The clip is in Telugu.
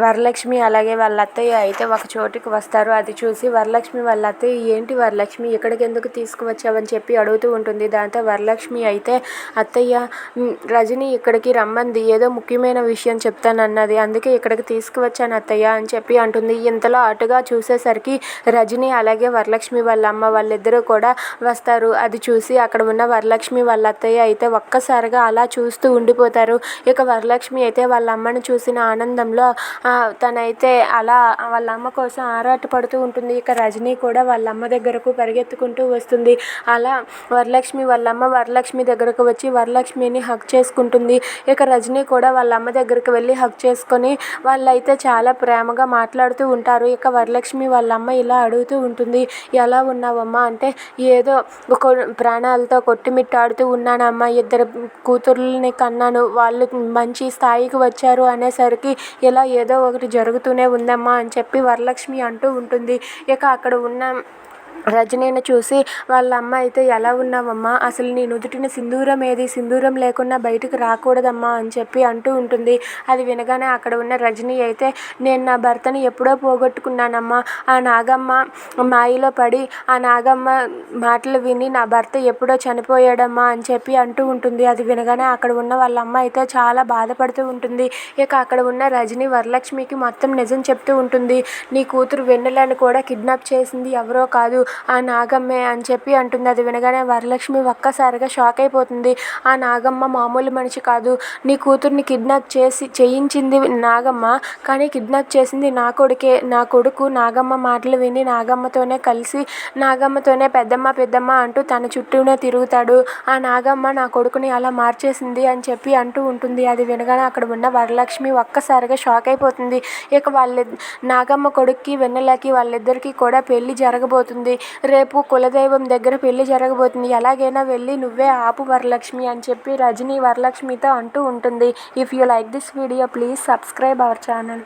వరలక్ష్మి అలాగే వాళ్ళ అత్తయ్య అయితే ఒక చోటుకి వస్తారు. అది చూసి వరలక్ష్మి వాళ్ళ అత్తయ్య ఏంటి వరలక్ష్మి ఇక్కడికి ఎందుకు తీసుకువచ్చావని చెప్పి అడుగుతూ ఉంటుంది. దాంతో వరలక్ష్మి అయితే అత్తయ్య రజని ఇక్కడికి రమ్మంది. ఏదో ముఖ్యమైన విషయం చెప్తానన్నది. అందుకే ఇక్కడికి తీసుకువచ్చాను అత్తయ్య అని చెప్పి అంటుంది. ఇంతలో అటుగా చూసేసరికి రజని అలాగే వరలక్ష్మి వాళ్ళ అమ్మ వాళ్ళిద్దరూ కూడా వస్తారు. అది చూసి అక్కడ ఉన్న వరలక్ష్మి వాళ్ళ అత్తయ్య అయితే ఒక్కసారిగా అలా చూస్తూ ఉండిపోతారు. ఇక వరలక్ష్మి అయితే వాళ్ళ అమ్మని చూసిన ఆనందంలో తనైతే అలా వాళ్ళ అమ్మ కోసం ఆరాటపడుతూ ఉంటుంది. ఇక రజనీ కూడా వాళ్ళ అమ్మ దగ్గరకు పరిగెత్తుకుంటూ వస్తుంది. అలా వరలక్ష్మి వాళ్ళ అమ్మ వరలక్ష్మి దగ్గరకు వచ్చి వరలక్ష్మిని హక్ చేసుకుంటుంది. ఇక రజనీ కూడా వాళ్ళ అమ్మ దగ్గరకు వెళ్ళి హక్ చేసుకొని వాళ్ళైతే చాలా ప్రేమగా మాట్లాడుతూ ఉంటారు. ఇక వరలక్ష్మి వాళ్ళ అమ్మ ఇలా అడుగుతూ ఉంటుంది ఎలా ఉన్నావమ్మా? అంటే ఏదో ఒక ప్రాణాలతో కొట్టుమిట్టాడుతూ ఉన్నానమ్మా. ఇద్దరు కూతుర్లని కన్నాను. వాళ్ళు మంచి స్థాయికి వచ్చారు అనేసరికి ఇలా ఏదో ఏదో ఒకటి జరుగుతూనే ఉందమ్మా అని చెప్పి వరలక్ష్మి అంటూ ఉంటుంది. ఇక అక్కడ ఉన్న రజనీని చూసి వాళ్ళ అమ్మ అయితే ఎలా ఉన్నావమ్మా? అసలు నీ నుదుటిన సింధూరం ఏది? సింధూరం లేకుండా బయటకు రాకూడదమ్మా అని చెప్పి అంటూ ఉంటుంది. అది వినగానే అక్కడ ఉన్న రజనీ అయితే నేను నా భర్తని ఎప్పుడో పోగొట్టుకున్నానమ్మా. ఆ నాగమ్మ మాయలో పడి ఆ నాగమ్మ మాటలు విని నా భర్త ఎప్పుడో చనిపోయాడమ్మా అని చెప్పి అంటూ ఉంటుంది. అది వినగానే అక్కడ ఉన్న వాళ్ళ అమ్మ అయితే చాలా బాధపడుతూ ఉంటుంది. ఇక అక్కడ ఉన్న రజనీ వరలక్ష్మికి మొత్తం నిజం చెప్తూ ఉంటుంది. నీ కూతురు వెన్నెలను కూడా కిడ్నాప్ చేసింది ఎవరో కాదు. ఆ నాగమ్మే అని చెప్పి అంటుంది. అది వినగానే వరలక్ష్మి ఒక్కసారిగా షాక్ అయిపోతుంది. ఆ నాగమ్మ మామూలు మనిషి కాదు. నీ కూతుర్ని కిడ్నాప్ చేసి చేయించింది నాగమ్మ కానీ కిడ్నాప్ చేసింది నా కొడుకే. నా కొడుకు నాగమ్మ మాటలు విని నాగమ్మతోనే కలిసి నాగమ్మతోనే పెద్దమ్మ పెద్దమ్మ అంటూ తన చుట్టూనే తిరుగుతాడు. ఆ నాగమ్మ నా కొడుకుని అలా మార్చేసింది అని చెప్పి అంటూ ఉంటుంది. అది వినగానే అక్కడ ఉన్న వరలక్ష్మి ఒక్కసారిగా షాక్ అయిపోతుంది. ఇక వాళ్ళ నాగమ్మ కొడుక్కి వెన్నెలకి వాళ్ళిద్దరికీ కూడా పెళ్ళి జరగబోతుంది. రేపు కులదైవం దగ్గర పెళ్ళి జరగబోతుంది. ఎలాగైనా వెళ్ళి నువ్వే ఆపు వరలక్ష్మి అని చెప్పి రజనీ వరలక్ష్మితో అంటూ ఉంటుంది. If you like this video please subscribe our channel